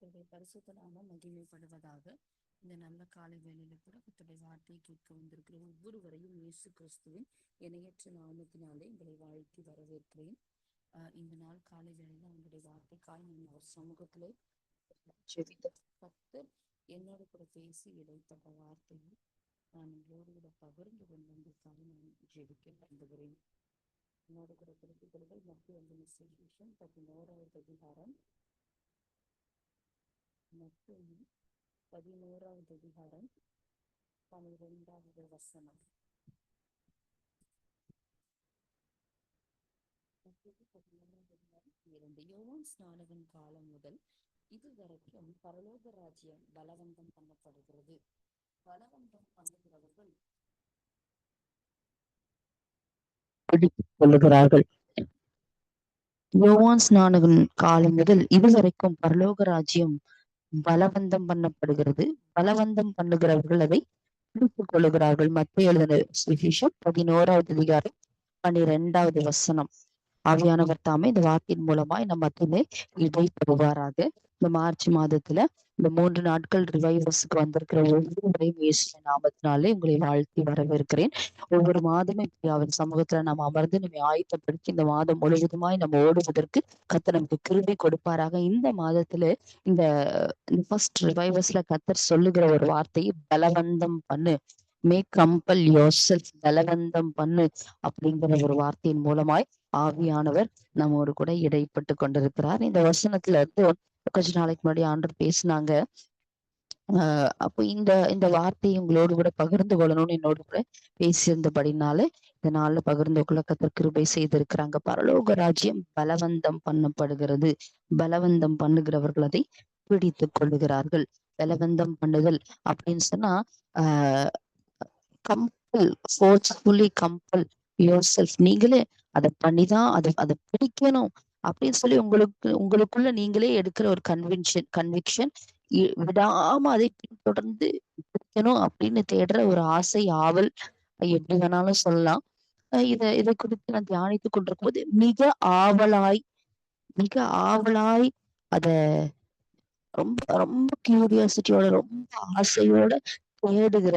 கர்த்தருடைய பரிசுத்த நாமம் மகிமைப்படுவதாக இந்த நல்ல காலை வேளையில கூட கர்த்தருடைய வார்த்தையை கேட்க வந்திருக்கிற ஒவ்வொருவரையும் இயேசு கிறிஸ்துவின் இணையற்ற நாமத்தினாலே உங்களை வாழ்த்தி வரவேற்கிறேன். ஆஹ் இந்த நாள் காலை வேளையில உங்களுடைய வார்த்தைக்காய் நான் அவர் சமூகத்திலே ஜெபித்த கர்த்தர் என்னோட கூட பேசி இடைப்பட்ட வார்த்தையை நான் உங்களோடு கூட பகிர்ந்து கொண்டதற்காக நான் ஜெபிக்க விரும்புகிறேன். என்னோட கூட குறிப்பிட்டவர்கள் மத்திய வந்து விசேஷம் பதினோராவது அதிகாரம் மற்றும் பதினோராவது அதிகாரம் பனிரெண்டாவது வசனம். இரண்டு. யோவான் ஸ்நானகன் காலம் முதல் இதுவரைக்கும் பரலோக ராஜ்யம் பலவந்தம் பண்ணப்படுகிறது. பலவந்தம் பண்ணுகிறவர்கள் கொள்ளுகிறார்கள் யோவான் ஸ்நானகன் காலம் முதல் இதுவரைக்கும் பரலோக ராஜ்யம் பலவந்தம் பண்ணப்படுகிறது. பலவந்தம் பண்ணுகிறவர்கள் அதை பிடித்துக் கொள்ளுகிறார்கள். மத்திய எழுதின விசேஷம் பதினோராவது அதிகாரம் பன்னிரெண்டாவது வசனம். ஆவியானவர் தாமே இந்த வார்த்தையின் மூலமாய் நம்ம மத்தியிலே தருவாராக. இந்த மார்ச் மாதத்துல இந்த மூன்று நாட்கள் ரிவைவர்ஸ்க்கு வந்திருக்கிற ஒவ்வொருவரையும் நாமத்தினாலே உங்களை வாழ்த்தி வரவேற்கிறேன். ஒவ்வொரு மாதமும் இப்படி அவர் சமூகத்துல நம்ம அமர்ந்து நம்ம ஆயத்தப்படுத்தி இந்த மாதம் முழுவதுமாய் நம்ம ஓடுவதற்கு கத்தர் நமக்கு கிருபை கொடுப்பாராக. இந்த மாதத்துல இந்த ஃபர்ஸ்ட் ரிவைவர்ஸ்ல கத்தர் சொல்லுகிற ஒரு வார்த்தையை பலவந்தம் பண்ணு. மே கம்பல் யோர் செல்ஃப் பலவந்தம் பண்ணு அப்படிங்கிற ஒரு வார்த்தையின் மூலமாய் ஆவியானவர் நம்மோடு கூட இடைப்பட்டு கொண்டிருக்கிறார். இந்த வசனத்துல இருந்து கொஞ்ச நாளைக்கு முன்னாடி ஆண்டர் பேசினாங்க. ஆஹ் அப்போ இந்த இந்த வார்த்தையை உங்களோடு கூட பகிர்ந்து கொள்ளணும்னு என்னோடு கூட பேசியிருந்தபடினால இந்த நாள்ல பகிர்ந்து கொள்ள கத்தர் கிருபை செய்திருக்கிறாங்க. பரலோக ராஜ்யம் பலவந்தம் பண்ணப்படுகிறது. பலவந்தம் பண்ணுகிறவர்கள் அதை பிடித்துக் கொள்ளுகிறார்கள். பலவந்தம் பண்ணுதல் அப்படின்னு சொன்னா ah compel forcefully compel yourself நீங்களே அதை பண்ணிதான் அது அதை பிடிக்கணும் அப்படின்னு சொல்லி உங்களுக்கு உங்களுக்குள்ள நீங்களே எடுக்கிற ஒரு கன்வின்ஷன் கன்விக்ஷன் விடாம அதை பின்தொடர்ந்து பிடிக்கணும் அப்படின்னு தேடுற ஒரு ஆசை ஆவல் எப்படி வேணாலும் சொல்லலாம். இத இதை குறித்து நான் தியானித்து கொண்டிருக்கும் போது மிக ஆவலாய் மிக ஆவலாய் அத ரொம்ப ரொம்ப கியூரியாசிட்டியோட ரொம்ப ஆசையோட தேடுகிற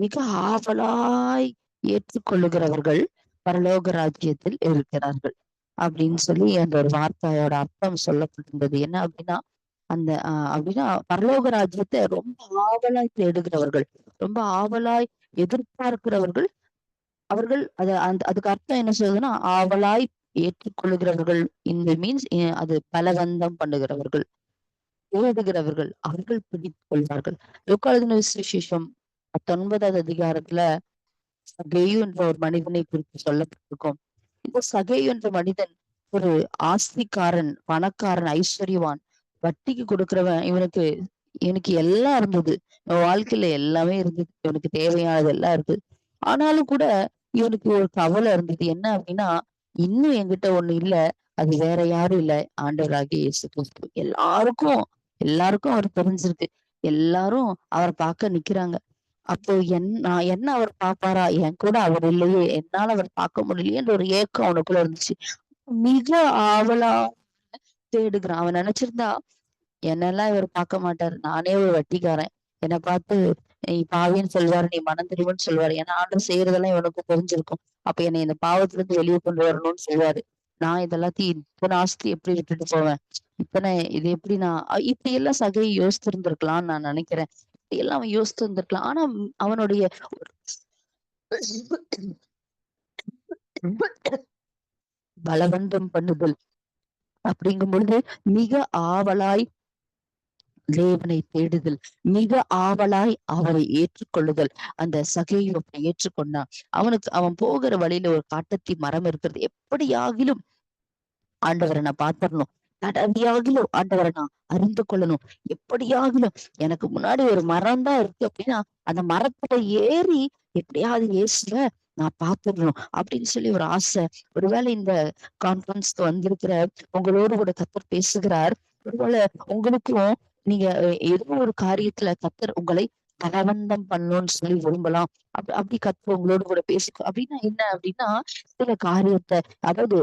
மிக ஆவலாய் ஏற்றுக்கொள்ளுகிறவர்கள் பரலோக ராஜ்யத்தில் இருக்கிறார்கள். அப்படின்னு சொல்லி அந்த ஒரு வார்த்தையோட அர்த்தம் சொல்லப்பட்டிருந்தது. என்ன அப்படின்னா அந்த அப்படின்னா பரலோக ராஜ்யத்தை ரொம்ப ஆவலாய் தேடுகிறவர்கள் ரொம்ப ஆவலாய் எதிர்பார்க்கிறவர்கள் அவர்கள் அது அந்த அதுக்கு அர்த்தம் என்ன சொல்றதுன்னா ஆவலாய் ஏற்றுக்கொள்ளுகிறவர்கள் இந்த மீன்ஸ் அது பலவந்தம் பண்ணுகிறவர்கள். தேடுகிறவர்கள் அவர்கள் பிடித்துக் கொள்வார்கள். லுக்காளுதின விசேஷம் பத்தொன்பதாவது அதிகாரத்துல சகேயு என்ற ஒரு மனிதனை குறித்து சொல்லப்பட்டிருக்கும். இந்த சகேயு என்ற மனிதன் ஒரு ஆஸ்திக்காரன் பணக்காரன் ஐஸ்வர்யவான். வட்டிக்கு கொடுக்கிறவன் இவனுக்கு இவனுக்கு எல்லாம் இருந்தது. வாழ்க்கையில எல்லாமே இருந்தது. இவனுக்கு தேவையானது எல்லாம் இருந்தது ஆனாலும் கூட இவனுக்கு ஒரு கவலை இருந்தது. என்ன அப்படின்னா இன்னும் என்கிட்ட ஒண்ணு இல்ல. அது வேற யாரும் இல்ல. ஆண்டவராகிய இயேசு கிறிஸ்து. எல்லாருக்கும் எல்லாருக்கும் அவர் தெரிஞ்சிருக்கு. எல்லாரும் அவரை பார்க்க நிக்கிறாங்க. அப்போ என் நான் என்ன அவர் பாப்பாரா என் கூட அவர் இல்லையே. என்னால அவர் பார்க்க முடியலையேன்ற ஒரு ஏக்கம் அவனுக்குள்ள இருந்துச்சு. மிக ஆவலா தேடுகிறான். அவன் நினைச்சிருந்தா என்னெல்லாம் இவர் பார்க்க மாட்டாரு. நானே ஒரு வட்டிக்காரன். என்னை பார்த்து நீ பாவின்னு சொல்வாரு நீ மனம் தெரியும்னு சொல்லுவாரு ஏன்னா ஆண்டு செய்யறதெல்லாம் இவனுக்கு தெரிஞ்சிருக்கும். அப்ப என்னை இந்த பாவத்திலிருந்து வெளியே கொண்டு வரணும்னு சொல்லுவாரு நான் இதெல்லாத்தையும் இத்தனை ஆஸ்தி எப்படி விட்டுட்டு போவேன்? இத்தனை இது எப்படி நான் இப்படி எல்லாம் சகை யோசித்திருந்திருக்கலாம்னு நான் நினைக்கிறேன். இப்படி எல்லாம் அவன் யோசித்து இருந்திருக்கலாம் ஆனா அவனுடைய பலவந்தம் பண்ணுதல் அப்படிங்கும் பொழுது மிக ஆவலாய் தேவனை தேடுதல். மிக ஆவலாய் அவரை ஏற்றுக்கொள்ளுதல். அந்த சகையை அப்படி ஏற்றுக்கொண்டான் அவனுக்கு அவன் போகிற வழியில ஒரு காட்டத்தி மரம் இருக்கிறது. எப்படியாகிலும் ஆண்டவரை நான் பார்த்திடணும். தடவியாகிலும் ஆண்டவரை நான் அறிந்து கொள்ளணும். எப்படியாகிலும் எனக்கு முன்னாடி ஒரு மரம் தான் இருக்கு அப்படின்னா அந்த மரத்துல ஏறி எப்படியாவது ஏசுவ நான் பார்த்துடணும் அப்படின்னு சொல்லி ஒரு ஆசை. ஒருவேளை இந்த கான்பரன்ஸ்க்கு வந்திருக்கிற உங்களோடு கூட கத்தர் பேசுகிறார். ஒருவேளை உங்களுக்கும் நீங்க ஏதோ ஒரு காரியத்துல கத்தர் உங்களை பலவந்தம் பண்ணணும்னு சொல்லி விரும்பலாம். அப்படி அப்படி கத்து உங்களோட கூட பேசிக்கோ அப்படின்னா என்ன அப்படின்னா சில காரியத்தை அதாவது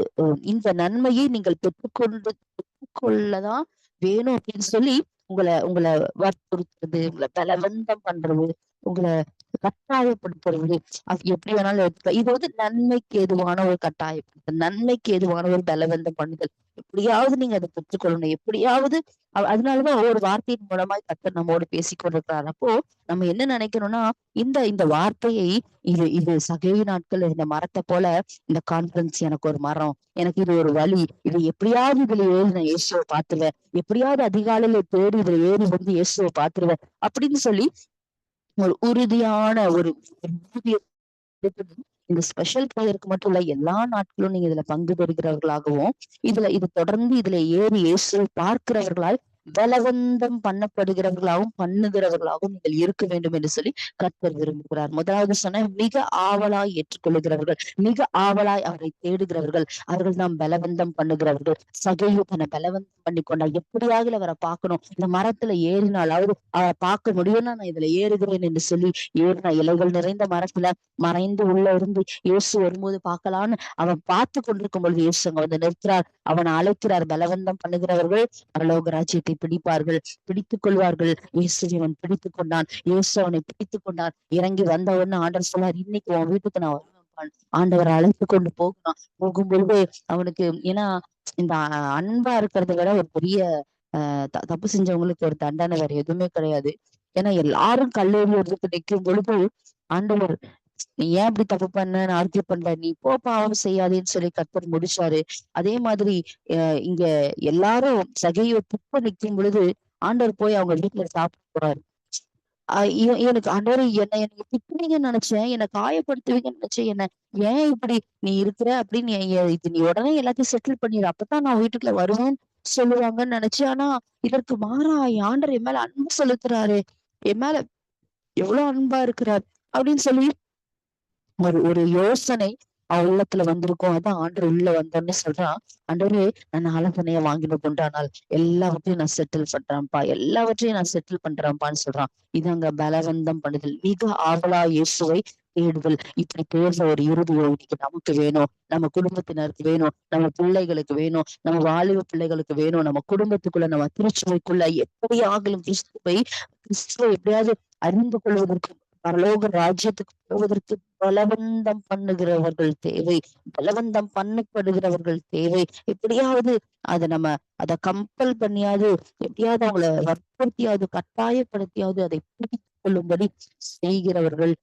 இந்த நன்மையை நீங்கள் பெற்றுக்கொண்டு பெற்றுக்கொள்ளதான் வேணும் அப்படின்னு சொல்லி உங்களை உங்களை வற்புறுத்துறது உங்களை பலவந்தம் பண்றது உங்களை கட்டாயப்படுத்துறது எப்படி வேணாலும் எடுத்துக்கலாம். இது வந்து நன்மைக்கு எதுவான ஒரு கட்டாயப்படுத்தல் நன்மைக்கு எதுவான ஒரு பலவந்தம் பண்ணுதல் எப்படியாவது நீங்க அதை பெற்றுக்கொள்ளணும். எப்படியாவது அதனாலதான் ஒவ்வொரு வார்த்தையின் மூலமாய் கத்தர் நம்மோடு பேசிக்கொண்டிருக்கிறார் அப்போ நம்ம என்ன நினைக்கணும்னா இந்த இந்த வார்த்தையை இது இது சகை நாட்கள் இந்த மரத்தை போல இந்த கான்ஃபரன்ஸ் எனக்கு ஒரு மரம் எனக்கு இது ஒரு வழி இது எப்படியாவது இதுல ஏறி நான் இயேசுவை பாத்துருவேன் எப்படியாவது அதிகாலையில தேடி இதுல ஏறி வந்து இயேசுவை பாத்துருவேன் அப்படின்னு சொல்லி ஒரு உறுதியான ஒரு இந்த ஸ்பெஷல் ப்ரேயருக்கு மட்டும் இல்ல எல்லா நாட்களும் நீங்க இதுல பங்கு பெறுகிறவர்களாகவும் இதுல இது தொடர்ந்து இதுல ஏறி இயேசு பார்க்கிறவர்களால் பலவந்தம் பண்ணப்படுகிறவர்களாகவும் பண்ணுகிறவர்களாகவும் நீங்கள் இருக்க வேண்டும் என்று சொல்லி கற்பர் விரும்புகிறார். முதலாவது சொன்ன மிக ஆவலாய் ஏற்றுக்கொள்ளுகிறவர்கள் மிக ஆவலாய் அவரை தேடுகிறவர்கள் அவர்கள் தான் பலவந்தம் பண்ணுகிறவர்கள் சகையு தன்னை பலவந்தம் பண்ணி கொண்டா எப்படியாக அவரை பார்க்கணும்? இந்த மரத்துல ஏறினாலாவது அவரு அவரை பார்க்க முடியும்னா நான் இதுல ஏறுகிறேன் என்று சொல்லி ஏறின இலைகள் நிறைந்த மரத்துல மறைந்து உள்ள இருந்து இயேசு வரும்போது பார்க்கலான்னு அவன் பார்த்து கொண்டிருக்கும் பொழுது இயேசு அங்க வந்து நிற்கிறார். அவன் அழைக்கிறார். பலவந்தம் பண்ணுகிறவர்கள் பரலோக ராஜ்யத்தை பிடிப்பார்கள். பிடித்துக் கொள்வார்கள் இயேசு அவன் பிடித்துக் கொண்டான். இயேசு அவனை பிடித்துக் கொண்டான். இறங்கி வந்தவொன்னு ஆண்டவர் சொன்னார் இன்னைக்கு உன் வீட்டுக்கு நான் வருவேன் ஆண்டவர் அழைத்து கொண்டு போகிறான். போகும் பொழுது அவனுக்கு ஏன்னா இந்த அன்பா இருக்கிறத விட ஒரு பெரிய ஆஹ் தப்பு செஞ்சவங்களுக்கு ஒரு தண்டனை வேற எதுவுமே கிடையாது. ஏன்னா எல்லாரும் கல்லூரி எடுத்து நிற்கும் பொழுது ஆண்டவர் நீ ஏன் இப்படி தப்பு பண்ண நான் ஆர்கியூ பண்ணல? நீ போ பாவம் செய்யாதேன்னு சொல்லி கற்பர் முடிச்சாரு. அதே மாதிரி அஹ் இங்க எல்லாரும் சகையோ துப்ப நிற்கும் பொழுது ஆண்டவர் போய் அவங்க வீட்டுல சாப்பிட போறாரு. ஆஹ் ஆண்டவர் என்ன என்னை திட்டுவீங்கன்னு நினைச்சேன். என்னை காயப்படுத்துவீங்கன்னு நினைச்சேன். என்ன ஏன் இப்படி நீ இருக்கிற அப்படின்னு நீ இது நீ உடனே எல்லாத்தையும் செட்டில் பண்ணிடு அப்பதான் நான் வீட்டுக்குள்ள வருவேன் சொல்லுவாங்கன்னு நினைச்சேன். ஆனா இதற்கு மாறா ஆண்டர் என் மேல அன்பு செலுத்துறாரு. என் மேல எவ்வளவு அன்பா இருக்கிறார் அப்படின்னு சொல்லி ஒரு ஒரு யோசனை அவன் உள்ளத்துல வந்திருக்கும். அதான் ஆண்டு உள்ள வந்தோன்னு சொல்றான். ஆண்டவரே நான் ஆலோசனைய வாங்கின கொண்டானால் எல்லாவற்றையும் நான் செட்டில் பண்றேன்ப்பா. எல்லாவற்றையும் நான் செட்டில் பண்றேன்ப்பான்னு சொல்றான். இது அங்க பலவந்தம் பண்ணுதல். மிக ஆவலா இயேசுவை தேடுதல். இப்படி தேடுற ஒரு இறுதி இன்னைக்கு நமக்கு வேணும். நம்ம குடும்பத்தினருக்கு வேணும். நம்ம பிள்ளைகளுக்கு வேணும். நம்ம வாலிப பிள்ளைகளுக்கு வேணும். நம்ம குடும்பத்துக்குள்ள நம்ம திருச்சுவைக்குள்ள எப்படி ஆகலும் கிறிஸ்துவை கிறிஸ்துவை எப்படியாவது அறிந்து கொள்வதற்கு பரலோக ராஜ்யத்துக்கு போவதற்கு பலவந்தம் பண்ணுகிறவர்கள் தேவை. பலவந்தம் பண்ணப்படுகிறவர்கள் தேவை. எப்படியாவது அதை நம்ம அதை கம்பல் பண்ணியாவது எப்படியாவது அவங்கள வற்புறுத்தியாவது கட்டாயப்படுத்தியாவது அதை பிடித்துக் கொள்ளும்படி செய்கிறவர்கள்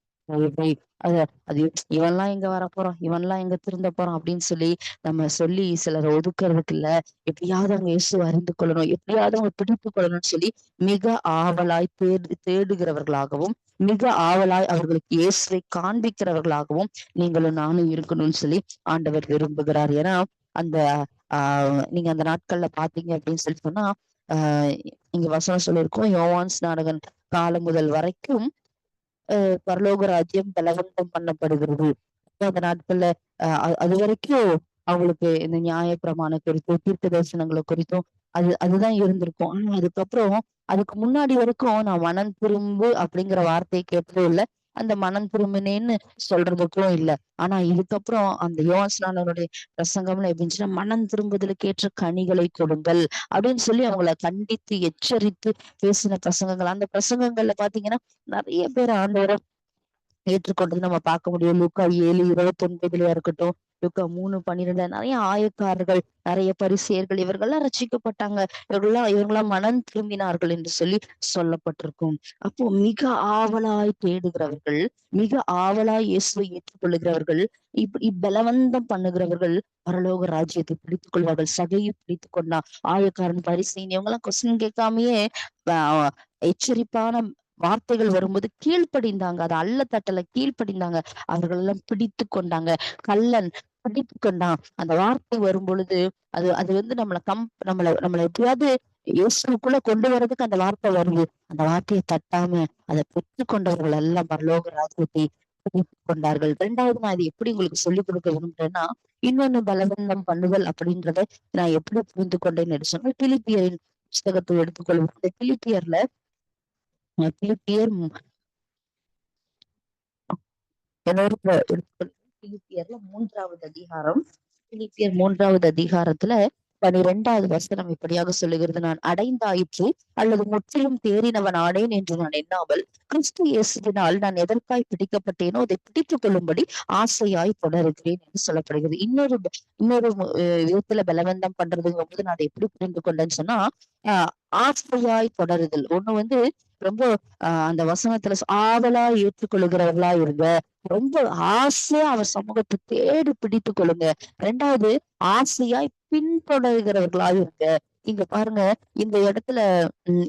அத அது இவன்லாம் எங்க வர போறான்? இவன்லாம் எங்க திருந்த போறான்? அப்படின்னு சொல்லி நம்ம சொல்லி சிலர் ஒதுக்குறதுக்கு இல்ல. எப்படியாவது அவங்க இயேசு அறிந்து கொள்ளணும். எப்படியாவது அவங்க பிடித்து கொள்ளணும்னு சொல்லி மிக ஆவலாய் தேடு தேடுகிறவர்களாகவும் மிக ஆவலாய் அவர்களுக்கு இயேசுவை காண்பிக்கிறவர்களாகவும் நீங்களும் நானும் இருக்கணும்னு சொல்லி ஆண்டவர் விரும்புகிறார். ஏன்னா அந்த ஆஹ் நீங்க அந்த நாட்கள்ல பாத்தீங்க அப்படின்னு சொல்லி சொன்னா ஆஹ் இங்க வசனம் சொல்லியிருக்கோம். யோவான்ஸ் நாடகன் காலம் முதல் வரைக்கும் பரலோக ராஜ்யம் பலவந்தம் பண்ணப்படுகிறது. அந்த நாட்கள்ல அது வரைக்கும் அவங்களுக்கு இந்த நியாய பிரமாண குறித்தும் தீர்க்க தரிசனங்களை குறித்தும் அது அதுதான் இருந்திருக்கும். ஆனா அதுக்கப்புறம் அதுக்கு முன்னாடி வரைக்கும் நான் மனம் திரும்பு அப்படிங்கிற வார்த்தையை கேட்டதும் இல்ல. அந்த மனம் திரும்பினேன்னு சொல்றதுக்கும் இல்ல. ஆனா இதுக்கப்புறம் அந்த யோகாசனானவருடைய பிரசங்கம்ல எப்படின்னா மனம் திரும்புதலுக்கு ஏற்ற கனிகளை கொடுங்கள் அப்படின்னு சொல்லி அவங்கள கண்டித்து எச்சரித்து பேசின பிரசங்கங்கள். அந்த பிரசங்கங்கள்ல பாத்தீங்கன்னா நிறைய பேர் ஆண்டவரை ஏற்றுக்கொண்டது நம்ம பார்க்க முடியும். லூக்கா ஏழு இருபத்தி ஒன்பதுலயா இருக்கட்டும் லூக்கா மூணு பன்னிரெண்டு. நிறைய ஆயக்காரர்கள் நிறைய பரிசியர்கள் இவர்கள்லாம் ரசிக்கப்பட்டாங்க. இவர்கள்லாம் இவங்கெல்லாம் மனம் திரும்பினார்கள் என்று சொல்லி சொல்லப்பட்டிருக்கும். அப்போ மிக ஆவலாய் தேடுகிறவர்கள் மிக ஆவலாய் இயேசுவை ஏற்றுக்கொள்ளுகிறவர்கள் இப்படி பலவந்தம் பண்ணுகிறவர்கள் பரலோக ராஜ்யத்தை பிடித்துக் கொள்வார்கள் சகையை பிடித்துக் கொண்டா. ஆயக்காரன் பரிசீன் இவங்க எல்லாம் கொஸ்டின் கேட்காமயே எச்சரிப்பான வார்த்தைகள் வரும்போது கீழ்ப்படிந்தாங்க. அது அல்ல தட்டல கீழ்ப்படிந்தாங்க. அவர்கள் எல்லாம் பிடித்து கொண்டாங்க. கல்லன் பிடித்து அந்த வார்த்தை வரும் பொழுது அது அது வந்து நம்மளை கம் நம்மள நம்மள எப்படியாவது இயேசுக்குள்ள கொண்டு வர்றதுக்கு அந்த வார்த்தை வருது. அந்த வார்த்தையை தட்டாம அதை பெற்று கொண்டவர்கள் எல்லாம் பரலோக ராஜ்யத்தை கொண்டார்கள். ரெண்டாவது நான் இது எப்படி உங்களுக்கு சொல்லிக் கொடுக்க விரும்புறேன்னா இன்னொன்னு பலவந்தம் பண்ணுதல் அப்படின்றத நான் எப்படி புரிந்து கொண்டேன்னு சொன்னால் பிலிப்பியரின் புஸ்தகத்தை எடுத்துக்கொள்வோம். இந்த பிலிப்பியர்ல பிலிப்பியர் என்னோட பிலிப்பியர்ல மூன்றாவது அதிகாரம். பிலிப்பியர் மூன்றாவது அதிகாரத்துல பனிரெண்டாவது வசனம் இப்படியாக சொல்லுகிறது. நான் அடைந்தாயிற்று அல்லது முற்றிலும் தேறினவன் ஆனேன் என்று நான் எண்ணாமல் கிறிஸ்து இயேசுவினால் நான் எதற்காய் பிடிக்கப்பட்டேனோ அதை பிடித்துக் கொள்ளும்படி ஆசையாய் தொடருகிறேன் என்று சொல்லப்படுகிறது. இன்னொரு இன்னொரு விதத்துல பலவந்தம் பண்றதுங்கும் போது நான் அதை எப்படி புரிந்து கொண்டேன்னு சொன்னா ஆஹ் ஆசையாய் தொடருதல். ஒண்ணு வந்து ரொம்ப ஆஹ் அந்த வசனத்துல ஆவலா ஏற்றுக்கொள்கிறவர்களா இருங்க ரொம்ப ஆசையா அவர் சமூகத்தை தேடி பிடித்து கொள்ளுங்க. ரெண்டாவது ஆசையாய் பின்தொடர்கிறவர்களா இருங்க. இங்க பாருங்க இந்த இடத்துல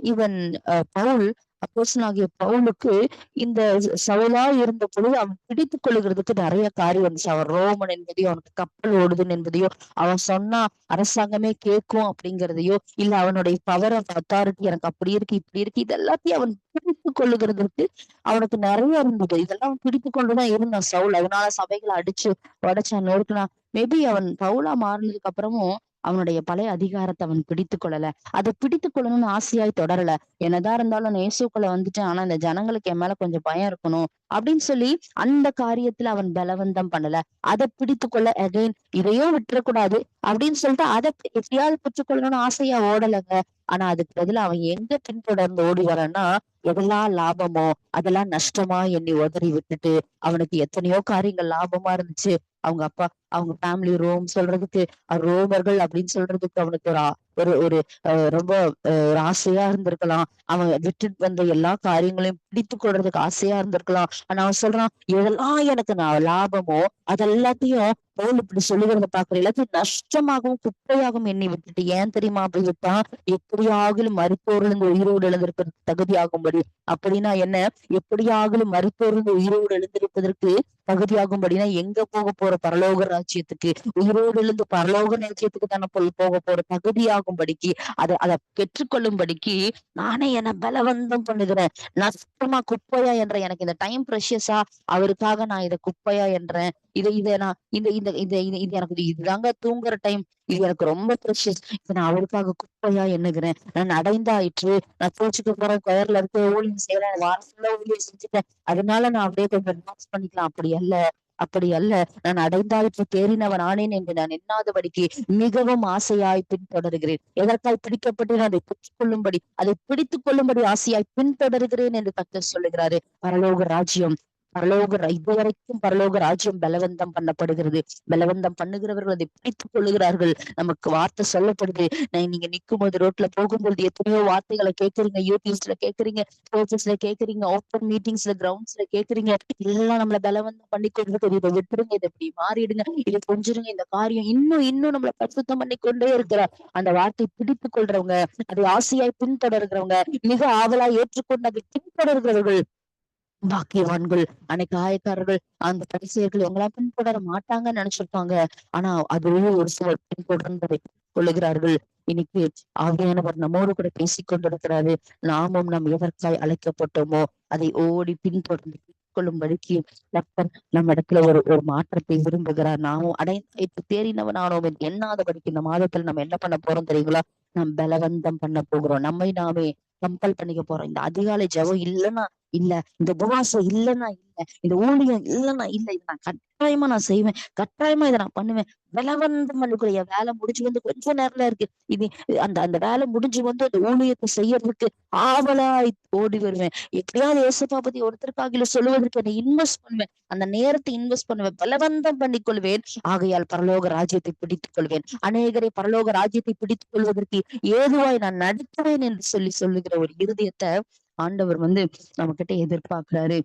இவன் அஹ், பவுல் அப்போசனாகிய பவுலுக்கு இந்த ச- சவுலா இருந்த பொழுது அவன் பிடித்துக் கொள்ளுகிறதுக்கு நிறைய காரியம் வந்துச்சு அவன் ரோமன் என்பதையோ அவனுக்கு கப்பல் ஓடுதுன்னு என்பதையோ அவன் சொன்னா அரசாங்கமே கேட்கும் அப்படிங்கிறதையோ இல்ல அவனுடைய பவர் ஆஃப் அத்தாரிட்டி எனக்கு அப்படி இருக்கு இப்படி இருக்கு இது எல்லாத்தையும் அவன் பிடித்துக் கொள்ளுகிறதுக்கு அவனுக்கு நிறைய இருந்தது. இதெல்லாம் அவன் பிடித்துக் கொண்டுதான் இருந்தான் சவுல். அதனால சபைகளை அடிச்சு உடைச்சான் நொறுக்குனான். மேபி அவன் பவுலா மாறினதுக்கு அப்புறமும் அவனுடைய பழைய அதிகாரத்தை அவன் பிடித்துக் கொள்ளல. அதை பிடித்துக் கொள்ளணும்னு ஆசையாய் தொடரல. என்னதான் இருந்தாலும் நேசுக்குள்ள வந்துட்டேன். ஆனா இந்த ஜனங்களுக்கு என் மேல கொஞ்சம் பயம் இருக்கணும் அப்படின்னு சொல்லி அந்த காரியத்துல அவன் பலவந்தம் பண்ணல. அதை பிடித்துக் கொள்ள அகைன் இதையும் விட்டுறக்கூடாது அப்படின்னு சொல்லிட்டு அதை எப்படியாவது பெற்றுக்கொள்ளணும்னு ஆசையா ஓடலைங்க. ஆனா அதுக்கு பதிலா அவன் எங்க பின்தொடர்ந்து ஓடி வரான்னா எதெல்லாம் லாபமோ அதெல்லாம் நஷ்டமா எண்ணி உதறி விட்டுட்டு அவனுக்கு எத்தனையோ காரியங்கள் லாபமா இருந்துச்சு. அவங்க அப்பா அவங்க ஃபேமிலி ரோம் சொல்றதுக்கு ரோமர்கள் அப்படின்னு சொல்றதுக்கு அவனுக்கு ஒரு ஒரு ஒரு ரொம்ப ஒரு ஆசையா இருந்திருக்கலாம். அவன் விட்டுட்டு வந்த எல்லா காரியங்களையும் பிடித்து கொள்றதுக்கு ஆசையா இருந்திருக்கலாம். ஆனா அவன் சொல்றான் எதெல்லாம் எனக்கு நான் லாபமோ அதெல்லாத்தையும் பவுல் இப்படி சொல்லுகிறத பாக்குற எல்லாத்தையும் நஷ்டமாகவும் குப்பையாகவும் எண்ணி விட்டுட்டு ஏன் தெரியுமா? அப்படி விட்டான். எப்படியாகிலும் மருத்துவரிலிருந்து உயிரோடு எழுந்திருப்பது தகுதியாகும்படி. அப்படின்னா என்ன? எப்படியாகிலும் மருத்துவரிலிருந்து உயிரோடு எழுந்திருப்பதற்கு தகுதியாகும்படினா எங்க போக போற பரலோக ராஜ்யத்துக்கு? உயிரோடு எழுந்து பரலோக ராஜ்யத்துக்கு தானே போய் போக போற உண்டாகும்படிக்கு அதை அதை பெற்றுக்கொள்ளும்படிக்கு நானே என்ன பலவந்தம் பண்ணுகிறேன். நஷ்டமா குப்பையா என்ற எனக்கு இந்த டைம் ப்ரெஷியஸா அவருக்காக நான் இதை குப்பையா என்றேன். இதை இதை நான் இந்த இந்த இந்த இது எனக்கு இதுதாங்க தூங்குற டைம் இது எனக்கு ரொம்ப ப்ரெஷியஸ் இதை நான் அவருக்காக குப்பையா எண்ணுகிறேன். நான் அடைந்தாயிற்று நான் தோச்சுக்க போறேன் கொயர்ல இருக்க ஊழியம் செய்யறேன் வாரம் ஃபுல்லா ஊழியம் செஞ்சுட்டேன். அதனால நான் அப்படியே கொஞ்சம் ரிலாக்ஸ் பண்ணிக்கலாம். அப்படி அல்ல. அப்படி அல்ல. நான் அடைந்தாயிற்று தேறினவன் ஆனேன் என்று நான் எண்ணாதபடிக்கு மிகவும் ஆசையாய் பின்தொடர்கிறேன். எதற்காய் பிடிக்கப்பட்டு நான் அதை பெற்றுக்கொள்ளும்படி அதை பிடித்துக் கொள்ளும்படி ஆசையாய் பின்தொடர்கிறேன் என்று கர்த்தர் சொல்லுகிறாரு. பரலோக ராஜ்யம் பரலோக ரா- இதுவரைக்கும் பரலோக ராஜ்யம் பலவந்தம் பண்ணப்படுகிறது. பலவந்தம் பண்ணுகிறவர்கள் அதை பிடித்துக் கொள்ளுகிறார்கள். நமக்கு வார்த்தை சொல்லப்படுது. நீங்க நிக்கும்போது ரோட்ல போகும்போது எத்தனையோ வார்த்தைகளை கேக்குறீங்க யூடியூப்ஸ்ல கேட்கறீங்க. சர்ச்சஸ்ல கேட்கறீங்க. ஓப்பன் மீட்டிங்ஸ்ல கிரவுண்ட்ஸ்ல கேக்குறீங்க இதெல்லாம் நம்மள பலவந்தம் பண்ணி கொண்டு இதை விட்டுருங்க. இதை இப்படி மாறிடுங்க. இதை கொஞ்சிருங்க. இந்த காரியம் இன்னும் இன்னும் நம்மள பரிசுத்தம் பண்ணி கொண்டே இருக்கிறார். அந்த வார்த்தை பிடித்துக் கொள்றவங்க அதை ஆசையாய் பின்தொடர்கிறவங்க மிக ஆவலா ஏற்றுக்கொண்டு அதை பின்தொடர்கிறவர்கள் பாக்கியவான்கள் அன்னைக்கு ஆயக்காரர்கள் அந்த பரிசெயர்கள் பின் பின்தொடர மாட்டாங்கன்னு நினைச்சிருப்பாங்க. ஆனா அதுவே ஒரு சிலர் பின்தொடர்ந்ததை கொள்ளுகிறார்கள். இன்னைக்கு ஆவியானவர் நம்மோடு கூட பேசிக் கொண்டிருக்கிறாரு. நாமும் நாம் எதற்காய் அழைக்கப்பட்டோமோ அதை ஓடி பின்தொடர்ந்து கொள்ளும்படிக்கு கர்த்தர் நம்ம இடத்துல ஒரு ஒரு மாற்றத்தை விரும்புகிறார். நாமும் அடைந்து தேறினவனானோம் எண்ணாதபடிக்கு இந்த மாதத்துல நம்ம என்ன பண்ண போறோம் தெரியுங்களா? நாம் பலவந்தம் பண்ண போகிறோம். நம்மை நாமே கம்பல் பண்ணிக்க போறோம். இந்த அதிகாலை ஜெபம் இல்லைன்னா இல்ல. இந்த உபவாசம் இல்லைன்னா இல்ல. இந்த ஊழியம் இல்லைன்னா இல்ல. இதை நான் கட்டாயமா நான் செய்வேன். கட்டாயமா இதை நான் பண்ணுவேன். பலவந்தம் பண்ணக்கூடிய வேலை முடிஞ்சு வந்து கொஞ்ச நேரம்ல இருக்கு. இது அந்த அந்த வேலை முடிஞ்சு வந்து அந்த ஊழியத்தை செய்யறதுக்கு ஆவலாய் ஓடி வருவேன். எப்படியாவது ஏசப்பா பத்தி ஒருத்தருக்காக சொல்லுவதற்கு என்னை இன்வெஸ்ட் பண்ணுவேன். அந்த நேரத்தை இன்வெஸ்ட் பண்ணுவேன். பலவந்தம் பண்ணிக்கொள்வேன். ஆகையால் பரலோக ராஜ்யத்தை பிடித்துக் கொள்வேன். அநேகரை பரலோக ராஜ்யத்தை பிடித்துக் கொள்வதற்கு ஏதுவாய் நான் நடத்துவேன் என்று சொல்லி சொல்லுகிற ஒரு இருதயத்தை ஆண்டவர் வந்து நம்ம கிட்ட எதிர்பார்க்கிறாரு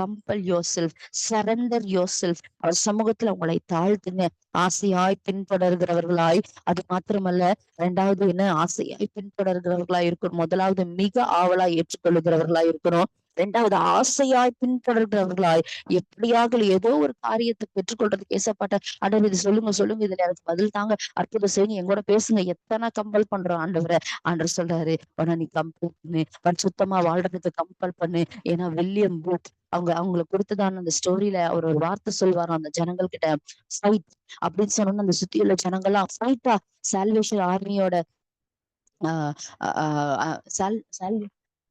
compel yourself surrender yourself அவர் சமூகத்துல உங்களை தாழ்த்துங்க. ஆசையாய் பின்தொடர்கிறவர்களாய். அது மாத்திரமல்ல இரண்டாவது என்ன? ஆசையாய் பின்தொடர்கிறவர்களாய் இருக்கணும். முதலாவது மிக ஆவலாய் ஏற்றுக்கொள்ளுகிறவர்களாய் இருக்கணும். இரண்டாவது ஆசையாய் பின்தொடர்கிறவர்களாய் எப்படியாக ஏதோ ஒரு காரியத்தை பெற்றுக்கொள்றதுக்கு ஏசப்பாட்ட ஆண்டவர் இது சொல்லுங்க சொல்லுங்க இதுல எனக்கு பதில் தாங்க. அற்புதம் செய்யுங்க எங்கூட பேசுங்க. எத்தனை கம்பல் பண்றோம் ஆண்டவரை? ஆண்டவர் சொல்றாரு உடனே நீ கம்பல் பண்ணு. பரிசுத்தமா வாழ்றதுக்கு கம்பல் பண்ணு. ஏன்னா வில்லியம் பூத் அவங்க அவங்களை கொடுத்ததான அந்த ஸ்டோரியில அவர் ஒரு வார்த்தை சொல்வாராம் அந்த ஜனங்கள் கிட்ட ஃபைட் அப்படின்னு சொன்னோம்னா அந்த சுத்தி உள்ள ஜனங்கள்லாம் ஃபைட்டா சால்வேஷன் ஆர்மியோட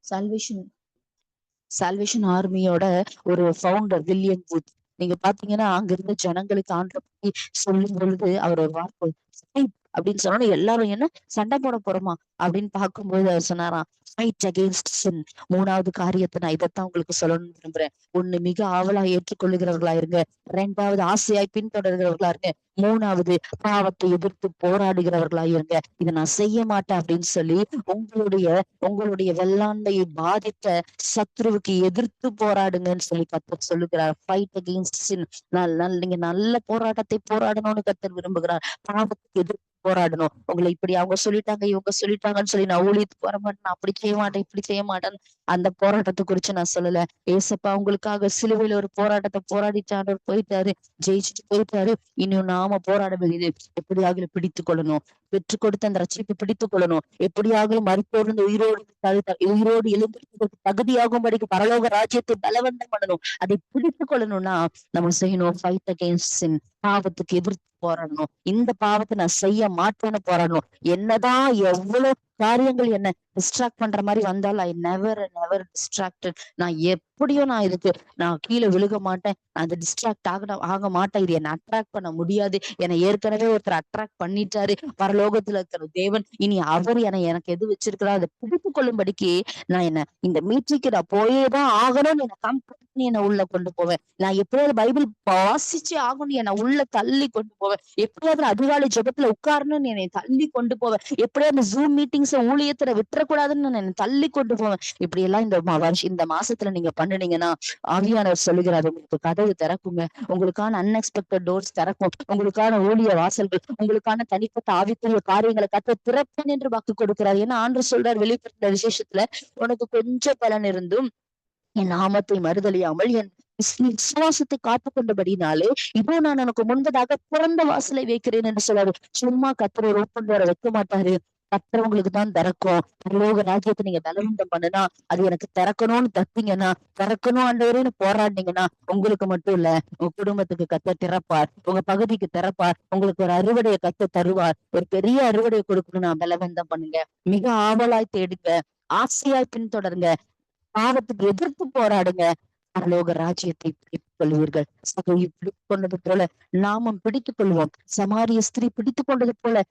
சால்வேஷன் சால்வேஷன் ஆர்மியோட ஒரு ஃபவுண்டர் வில்லியம் வுட் நீங்க பாத்தீங்கன்னா அங்க இருந்த ஜனங்களுக்கு ஆண்டரை பத்தி சொல்லும் பொழுது அவரோட வார்த்தை அப்படின்னு சொன்னோன்னு எல்லாரும் என்ன சண்டை போட போறோமா? அப்படின்னு பார்க்கும்போது அவர் சொன்னாராம் ஃபைட் அகேன்ஸ்ட் சின் மூணாவது காரியத்தை நான் இதைத்தான் உங்களுக்கு சொல்லணும்னு விரும்புறேன். ஒண்ணு மிக ஆவலா ஏற்றுக்கொள்ளுகிறவர்களா இருங்க. ரெண்டாவது ஆசையாய் பின்தொடர்கிறவர்களா இருங்க. மூணாவது பாவத்தை எதிர்த்து போராடுகிறவர்களா இருங்க. இதை நான் செய்ய மாட்டேன் அப்படின்னு சொல்லி உங்களுடைய உங்களுடைய வெள்ளாண்மையை பாதித்த சத்ருவுக்கு எதிர்த்து போராடுங்கன்னு சொல்லி கத்தர் சொல்லுகிறார். ஃபைட் அகெயின்ஸ்ட் சின் நீங்க நல்ல போராட்டத்தை போராடணும்னு கத்தர் விரும்புகிறார். பாவத்துக்கு எதிர்த்து போராடணும். உங்களை இப்படி அவங்க சொல்லிட்டாங்க இவங்க சொல்லிட்டாங்கன்னு சொல்லி நான் ஊழியத்து போற மாட்டேன் நான் அப்படி செய்ய மாட்டேன் இப்படி செய்ய மாட்டேன் அந்த போராட்டத்தை குறிச்சு நான் சொல்லல. ஏசப்பா உங்களுக்காக சிலுவையில ஒரு போராட்டத்தை போராடிட்டு போயிட்டாரு ஜெயிச்சுட்டு போயிட்டாரு. இன்னும் நாம போராட வேண்டியது எப்படியாக பிடித்து கொள்ளணும். பெற்று கொடுத்த அந்த ரட்சிப்பை பிடித்துக் கொள்ளணும். எப்படியாக மறுத்தோடு உயிரோடு தழு- உயிரோடு தகுதியாகும் தகுதியாகும்படிக்கு பரலோக ராஜ்யத்தை பலவந்தம் பண்ணணும். அதை பிடித்துக் கொள்ளணும்னா நம்ம செய்யணும் ஃபைட் அகேன்ஸ்ட் சின் பாவத்துக்கு எதிர்த்து போராடணும். இந்த பாவத்தை நான் செய்ய மாட்டேன்னு போராடணும். என்னதான் எவ்வளவு காரியங்கள் என்ன? டிஸ்ட்ராக்ட் பண்ற மாதிரி வந்தாலும் ஐ நெவர் நெவர் டிஸ்ட்ராக்டட் நான் எப்படியோ நான் இதுக்கு நான் கீழே விழுக மாட்டேன். நான் அந்த டிஸ்ட்ராக்ட் ஆக ஆக மாட்டேன். இது என்னை அட்ராக்ட் பண்ண முடியாது. என்னை ஏற்கனவே ஒருத்தர் அட்ராக்ட் பண்ணிட்டாரு. பரலோகத்துல இருக்கிற தேவன். இனி அவர் என்னை எனக்கு எது வச்சிருக்கிறா அதை பிடித்து கொள்ளும்படிக்கு நான் என்ன இந்த மீட்டிங்க்கு நான் போயே தான் ஆகணும்னு என்னை கம்பெனி என்னை உள்ள கொண்டு போவேன். நான் எப்படியாவது பைபிள் வாசிச்சு ஆகணும்னு என்னை உள்ள தள்ளி கொண்டு போவேன். எப்படியாவது அதிகாலை ஜெபத்துல உட்காரணும்னு என்னை தள்ளி கொண்டு போவேன். எப்படியாவது ஜூம் மீட்டிங் மீட்டிங்ஸ் ஊழியத்துல விட்டுறக்கூடாதுன்னு நான் தள்ளி கொண்டு போவேன். இப்படி எல்லாம் இந்த வருஷம் இந்த மாசத்துல நீங்க பண்ணுனீங்கன்னா ஆவியானவர் சொல்லுகிறார் உங்களுக்கு கதவு திறக்குங்க. உங்களுக்கான அன்எக்ஸ்பெக்டட் டோர்ஸ் திறக்கும். உங்களுக்கான ஊழிய வாசல்கள் உங்களுக்கான தனிப்பட்ட ஆவிக்குரிய காரியங்களை கத்த திறப்பேன் என்று வாக்கு கொடுக்கிறார். ஏன்னா ஆண்டு சொல்றார் வெளிப்படுத்த விசேஷத்துல உனக்கு கொஞ்சம் பலன் இருந்தும் என் நாமத்தை மறுதலியாமல் என் விசுவாசத்தை காத்து கொண்டபடினாலே இதோ நான் உனக்கு முன்பதாக பிறந்த வாசலை வைக்கிறேன் என்று சொல்றாரு. சும்மா கத்திர ஓப்பன் வர வைக்க மாட்டாரு. கத்துறவங்களுக்கு தான் திறக்கும். பரலோக ராஜ்யத்தை நீங்க பலவந்தம் பண்ணுனா அது எனக்கு திறக்கணும்னு தப்பீங்கன்னா திறக்கணும் ஆண்டவரேன்னு போராடினீங்கன்னா உங்களுக்கு மட்டும் இல்ல உங்க குடும்பத்துக்கு கத்த திறப்பார். உங்க பகுதிக்கு திறப்பார். உங்களுக்கு ஒரு அறுவடையை கத்த தருவார். ஒரு பெரிய அறுவடையை கொடுக்கணும்னா பலவந்தம் பண்ணுங்க. மிக ஆவலாய் தேடுங்க. ஆசையாய் பின்தொடருங்க. பாவத்துக்கு எதிர்த்து போராடுங்க. பரலோக ராஜ்யத்தை பிடித்துக் கொள்வீர்கள். சகையை பிடித்துக் கொண்டது போல நாமும் பிடித்துக் கொள்வோம். சமாரிய ஸ்திரீ பிடித்துக் கொண்டது போல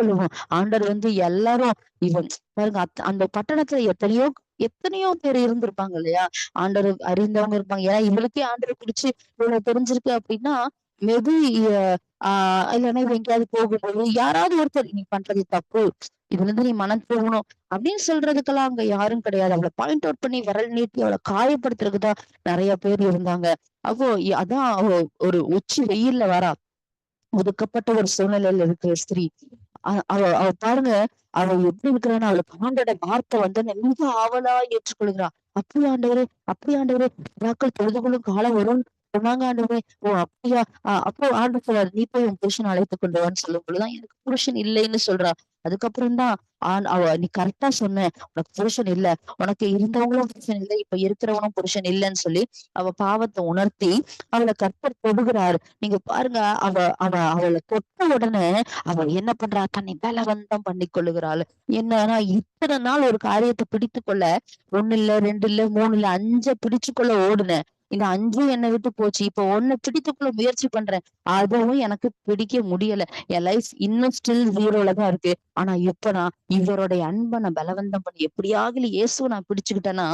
கொள்ளுவோம் ஆண்டவர் வந்து எல்லாரும் இவன் பாருங்க அந்த பட்டணத்துல எத்தனையோ எத்தனையோ பேர் இருந்திருப்பாங்க இல்லையா? ஆண்டவர் அறிந்தவங்க இருப்பாங்க. ஏன்னா இவளுக்கே ஆண்டவர் பிடிச்சு இவ்வளவு தெரிஞ்சிருக்கு அப்படின்னா மேபி ஆஹ் இல்லைன்னா இவ எங்கேயாவது போகும்போது யாராவது ஒருத்தர் நீ பண்றது தப்பு. இதுல இருந்து நீ மனம் போகணும். அப்படின்னு சொல்றதுக்கெல்லாம் அங்க யாரும் கிடையாது. அவளை பாயிண்ட் அவுட் பண்ணி விரல் நீட்டி அவளை காயப்படுத்துறதுக்குதான் நிறைய பேர் இருந்தாங்க. அப்போ அதான் ஒரு உச்சி வெயில்ல வரா. ஒதுக்கப்பட்ட ஒரு சூழ்நிலையில இருக்கிற ஸ்திரீ. அவ அவ பாருங்க அவ எப்படி இருக்கிறான்னு அவளுக்கு ஆண்டோட வார்த்தை வந்து மிக ஆவலா ஏற்றுக்கொள்கிறா. அப்படி ஆண்டவரே அப்படி ஆண்டவரே புறாக்கள் தொழுதுகளும் காலம் வரும். சொன்னாங்க ஆண்டவரே ஓ அப்படியா? அப்போ ஆண்டு சொல்றாரு நீ போய் உன் புருஷன் அழைத்து கொண்டு வான்னு சொல்லும் பொழுதுதான் எனக்கு புருஷன் இல்லைன்னு சொல்றா. அதுக்கப்புறம் தான் ஆண் அவ நீ கரெக்டா சொன்ன. உனக்கு புருஷன் இல்ல. உனக்கு இருந்தவங்களும் புருஷன் இல்லை. இப்ப இருக்கிறவனும் புருஷன் இல்லைன்னு சொல்லி அவ பாவத்தை உணர்த்தி அவளை கற்பர் தொடுகிறாரு. நீங்க பாருங்க அவ அவ அவளை தொட்ட உடனே அவ என்ன பண்றா? தன்னை பலவந்தம் பண்ணி கொள்ளுகிறாள். என்னன்னா இத்தனை நாள் ஒரு காரியத்தை பிடித்து கொள்ள ஒண்ணு இல்ல ரெண்டு இல்ல மூணு இல்ல அஞ்ச பிடிச்சு கொள்ள ஓடுனேன் இந்த அஞ்சும் என்னை விட்டு போச்சு. இப்ப ஒண்ணு பிடித்துக்குள்ள முயற்சி பண்றேன். அதுவும் எனக்கு பிடிக்க முடியல. என் லைஃப் இன்னும் ஸ்டில் ஜீரோல தான் இருக்கு. ஆனா இப்ப நான் இவருடைய அன்பை நான் பலவந்தம் பண்ணி எப்படியாவது இயேசுவை நான் பிடிச்சுக்கிட்டேன்னா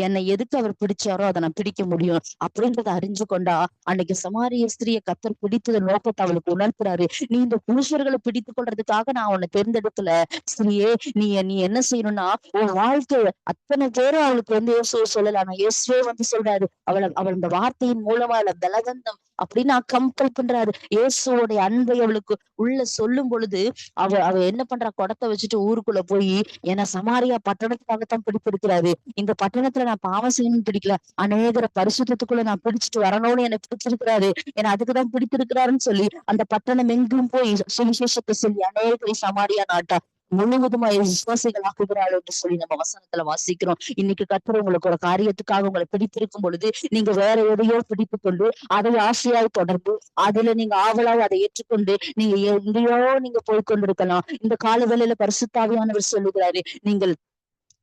என்னை எதுக்கு அவர் பிடிச்சாரோ அதை நான் பிடிக்க முடியும். அப்படின்றத அறிஞ்சு கொண்டா அன்னைக்கு சமாரிய ஸ்திரியை கத்தர் பிடித்தத நோக்கத்தை அவளுக்கு உணர்த்துறாரு. நீ இந்த புருஷர்களை பிடித்து கொள்றதுக்காக நான் உன்னை தேர்ந்தெடுக்கல. ஸ்திரியே நீ நீ என்ன செய்யணும்னா உன் வாழ்க்கை அத்தனை பேரும் அவளுக்கு வந்து இயேசுவை சொல்லல. ஆனா இயேசுவே வந்து சொல்றாரு. அவளை அவள் இந்த வார்த்தையின் மூலமா அவளை பலவந்தம் அப்படின்னு கம்பல் பண்றாரு. இயேசுவோடைய அன்பை அவளுக்கு உள்ள சொல்லும் பொழுது அவ அவ என்ன பண்றா? குடத்தை வச்சுட்டு ஊருக்குள்ள போய் என்ன சமாரியா பட்டணத்துக்காகத்தான் பிடித்திருக்கிறாரு. இந்த பட்டணத்துல நான் பாவம் செய்யணும்னு பிடிக்கல. அநேகர பரிசுத்தத்துக்குள்ள நான் பிடிச்சிட்டு வரணும்னு எனக்கு பிடிச்சிருக்கிறாரு என்ன அதுக்குதான் பிடித்திருக்கிறாருன்னு சொல்லி அந்த பட்டணம் எங்கும் போய் சுவிசேஷத்தை சொல்லி அநேகரை சமாரியா நாட்டா. முழுவதுமாய் விசுவாசிகள் ஆக்குகிறாள் என்று சொல்லி நம்ம வசனத்துல வாசிக்கிறோம். இன்னைக்கு கத்துற உங்களுக்கு ஒரு காரியத்துக்காக உங்களை பிடித்திருக்கும் பொழுது நீங்க வேற எதையோ பிடித்து கொண்டு அதை ஆசையாய் தொடர்ந்து அதுல நீங்க ஆவலாய் அதை ஏற்றுக்கொண்டு நீங்க எங்கேயோ நீங்க போய் கொண்டிருக்கலாம் இந்த கால வேலையில பரிசுத்தாவியானவர் சொல்லுகிறாரு நீங்கள்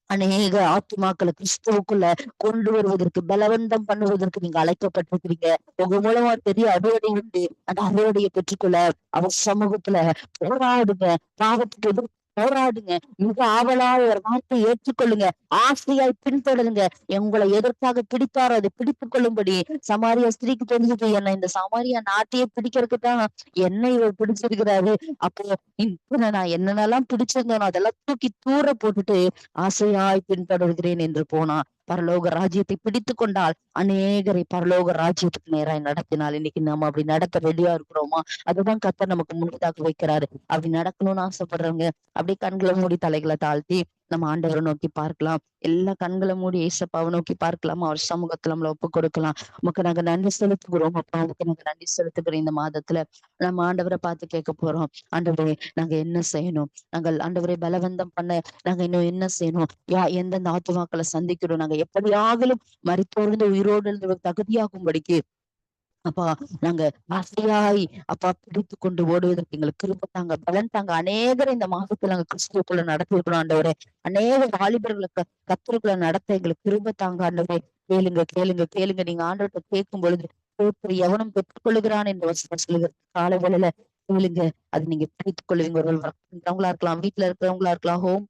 அநேக ஆத்துமாக்களை கிறிஸ்துவுக்குள்ள கொண்டு வருவதற்கு பலவந்தம் பண்ணுவதற்கு நீங்க அழைக்கப்பட்டிருக்கிறீங்க. உங்க மூலமா பெரிய அறுவடை உண்டு. அந்த அறுவடையை பெற்றுக்கொள்ள அவர் சமூகத்துல போராடுங்க. பாவத்துக்கு எதிர்த்து போராடுங்க. மிக ஆவலாக ஒரு வார்த்தை ஏற்றுக்கொள்ளுங்க. ஆசையாய் பின்தொடருங்க. உங்களை எதற்காக பிடித்தாரோ அதை பிடித்துக் கொள்ளும்படி. சமாரியா ஸ்திரீக்கு தெரிஞ்சது என்ன இந்த சமாரியா நாட்டையே பிடிக்கிறதுக்கு தான் என்ன இவர் பிடிச்சிருக்கிறாரு. அப்போ இப்ப நான் என்னென்னலாம் பிடிச்சிருந்தேனோ அதெல்லாம் தூக்கி தூர போட்டுட்டு ஆசையாய் பின்தொடர்கிறேன் என்று போனா பரலோக ராஜ்யத்தை பிடித்து கொண்டால் அநேகரை பரலோக ராஜ்யத்துக்கு நேராய் நடத்தினால் இன்னைக்கு நாம அப்படி நடக்க ரெடியா இருக்கிறோமா? அதுதான் கத்தர் நமக்கு முன்னதாக வைக்கிறாரு. அப்படி நடக்கணும்னு ஆசைப்படுறவங்க அப்படியே கண்களை மூடி தலைகளை தாழ்த்தி நம்ம ஆண்டவரை நோக்கி பார்க்கலாம். எல்லா கண்களை மூடி ஏசப்பாவை நோக்கி பார்க்கலாம். அவர் சமூகத்துல நம்மள ஒப்பு கொடுக்கலாம். உமக்கு நாங்க நன்றி செலுத்துகிறோம் அப்பா. உமக்கு நாங்க நன்றி செலுத்துகிறோம் இந்த மாதத்துல. நம்ம ஆண்டவரை பார்த்து கேட்க போறோம். ஆண்டவரே நாங்க என்ன செய்யணும்? நாங்கள் ஆண்டவரை பலவந்தம் பண்ண நாங்க இன்னும் என்ன செய்யணும்? யா எந்தெந்த ஆத்துமாக்களை சந்திக்கிறோம்? நாங்க எப்படியாகலும் மறித்தோர்ந்து உயிரோடு தகுதியாகும்படிக்கு அப்பா நாங்க ஆசையாய் அப்பா பிடித்து கொண்டு ஓடுவதற்கு எங்களுக்கு கிருப தாங்க பலன் தாங்க. அநேகர் இந்த மாசத்துல நாங்க கிறிஸ்துவுக்குள்ள நடத்தி இருக்கணும் ஆண்டவரே அநேக வாலிபர்களுக்கு கத்தருக்குள்ள நடத்த எங்களுக்கு கிருப தாங்க ஆண்டவரே. கேளுங்க கேளுங்க கேளுங்க. நீங்க ஆண்டவர்கிட்ட கேட்கும் பொழுது பேர் எவனும் பெற்றுக்கொள்ளுகிறான் என்று வசனம் சொல்லுகிற காலை வேலையில கேளுங்க அது நீங்க பிடித்துக் கொள்வீங்க ஒர்க் பண்றவங்களா இருக்கலாம் வீட்டுல இருக்கிறவங்களா இருக்கலாம் ஹோம்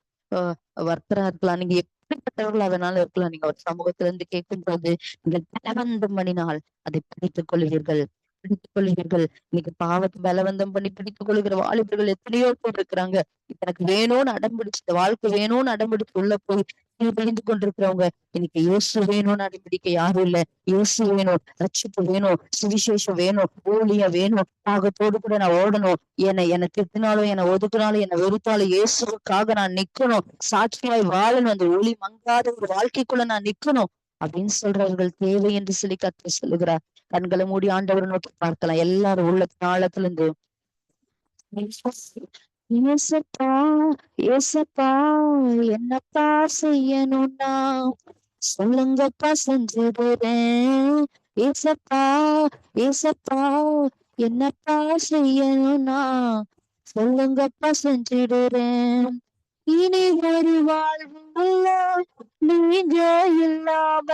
ஒர்க்கரா இருக்கலாம். நீங்க எப்படிப்பட்டவர்களா அதனால் இருக்கலாம். நீங்க ஒரு சமூகத்திலிருந்து கேட்கும் போது நீங்கள் பலவந்தம் பண்ணினால் அதை பிடித்துக் கொள்கிறீர்கள் பிடித்துக் கொள்கிறீர்கள் இன்னைக்கு பாவத்தை பலவந்தம் பண்ணி பிடித்துக் கொள்கிற வாலிபர்கள் எத்தனையோ பேர் இருக்கிறாங்க. எனக்கு வேணும்னு அடம்பிடிச்சு இந்த வாழ்க்கை வேணும்னு அடம்பிடிச்சு உள்ள போய் பிழிந்து கொண்டிருக்கிறவங்க இன்னைக்கு இயேசு வேணும்னு அடிப்பிடிக்க யாரும் இல்ல. இயேசு வேணும் ரட்சிப்பு வேணும் சுவிசேஷம் வேணும் ஊழியம் வேணும். பாகத்தோடு கூட நான் ஓடணும். என்னை என்னை திட்டினாலும் என்னை ஒதுக்குனாலும் என்னை வெறுத்தாலும் இயேசுக்காக நான் நிக்கணும். சாட்சியாய் வாழணும். அந்த ஒளி மங்காத ஒரு வாழ்க்கைக்குள்ள நான் நிக்கணும். அப்படின்னு சொல்றவர்கள் தேவை என்று சொல்லி கத்த சொல்லுகிறார். கண்களை மூடி ஆண்டவரை நோக்கி பார்க்கலாம். எல்லாரும் உள்ள ஆழத்துல இருந்து ஏசப்பா ஏசப்பா என்னப்பா செய்யணும்னா சொல்லுங்கப்பா செஞ்சுடுறேன் ஏசப்பா ஏசப்பா என்னப்பா செய்யணும்னா சொல்லுங்கப்பா செஞ்சிடுறேன் இனி ஒரு வாழ்வு நீங்க இல்லாம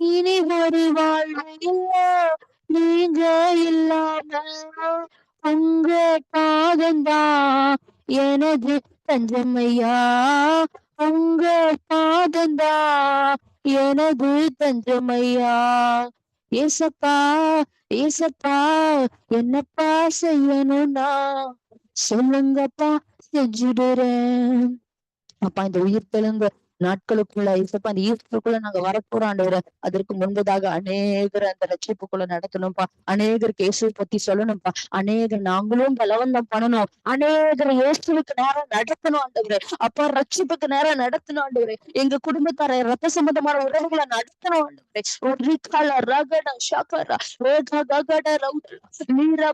இனி ஒரு வாழ்வு இல்ல நீங்க இல்லாம உங்க பாதந்தா எனது தஞ்சமையா? உங்க பாதந்தா எனது தஞ்சமையா? ஏசப்பா ஏசப்பா என்னப்பா செய்யணும்னா சொல்லுங்கப்பா செஞ்சுடுறேன். அப்பா இந்த உயிர் தெலுங்கு நாட்களுக்குள்ள இசப்பா அந்த ஈஸ்டருக்குள்ள நாங்க வரப்போறோம் ஆண்டவர. அதற்கு முன்பதாக அநேகர் அந்த ரட்சிப்புக்குள்ள நடத்தணும்ப்பா. அநேகர் இயேசுவை பத்தி சொல்லணும்ப்பா. அநேகர் நாங்களும் பலவந்தம் பண்ணணும். அநேகர் இயேசுக்கு நேரம் நடத்தணும் ஆண்டவரே. அப்பா ரட்சிப்புக்கு நேரம் நடத்தணும் ஆண்டவரே. எங்க குடும்பத்தார ரத்த சம்பந்தமான உறவுகளை நடத்தணும் ஆண்டவரே. ஒரு கால ரகட ஷகர ரேகா ககட ரவுட நீர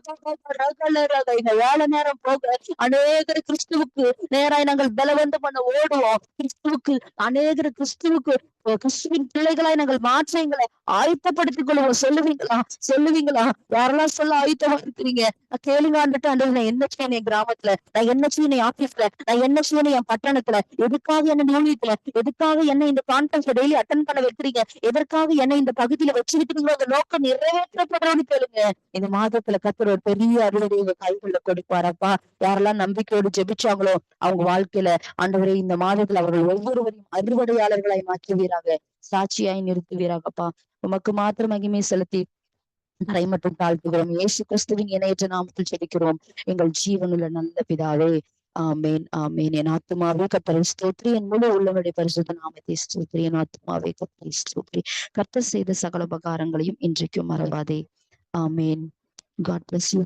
ரகல ரக. எங்க வேலை நேரம் போக அநேகர் கிறிஸ்துவுக்கு நேராய் நாங்கள் பலவந்தம் பண்ண ஓடுவோம். கிறிஸ்துவுக்கு அநேகர் கிறிஸ்துவுக்கு கிறிஸ்துவின் பிள்ளைகளாய் நாங்கள் மாற்றங்களை ஆயத்தப்படுத்திக் கொள்வோம் சொல்லுவீங்களா? சொல்லுவீங்களா? யாரெல்லாம் சொல்ல ஆயத்தமா இருக்கிறீங்க? கேளுங்க ஆண்டுட்டு ஆண்டு நான் என்ன செய்யணும் என் கிராமத்துல? நான் என்ன செய்யணும் என் ஆபீஸ்ல நான் என்ன செய்யணும் என் பட்டணத்துல? எதுக்காக என்ன நியமிக்கல எதுக்காக என்ன இந்த கான்ஃபரன்ஸ் டெய்லி அட்டன் பண்ண வைக்கிறீங்க? எதற்காக என்ன இந்த பகுதியில வச்சிருக்கிறீங்களோ? அந்த நோக்கம் நிறைவேற்றப்படுறோம்னு கேளுங்க. இந்த மாதத்துல கத்துற ஒரு பெரிய அறுவடை உங்க கைகள்ல கொடுப்பாரப்பா யாரெல்லாம் நம்பிக்கையோடு ஜெபிச்சாங்களோ அவங்க வாழ்க்கையில ஆண்டவரே இந்த மாதத்துல அவர்கள் ஒவ்வொருவரையும் அறுவடையாளர்களாய் மாற்றுவீராக. சாட்சியாய் நிறுத்துவீராகப்பா. உமக்கு மாத்திர மகிமை செலுத்தி தரை மட்டும் தாழ்த்துகிறோம் ஏசு கிறிஸ்துவின் இணையற்ற நாமத்தில் ஜெபிக்கிறோம் எங்கள் ஜீவனுள்ள நல்ல பிதாவே. ஆமேன் ஆமேன். என் ஆத்மாவே கத்தரை ஸ்தோத்ரி. என் முழு உள்ளவருடைய பரிசுத்த நாமத்தை ஸ்தோத்ரி. என் ஆத்மாவே கத்தரை ஸ்தோத்ரி. கர்த்தர் செய்த சகல உபகாரங்களையும் இன்றைக்கும் மறவாதே. ஆமேன். God bless you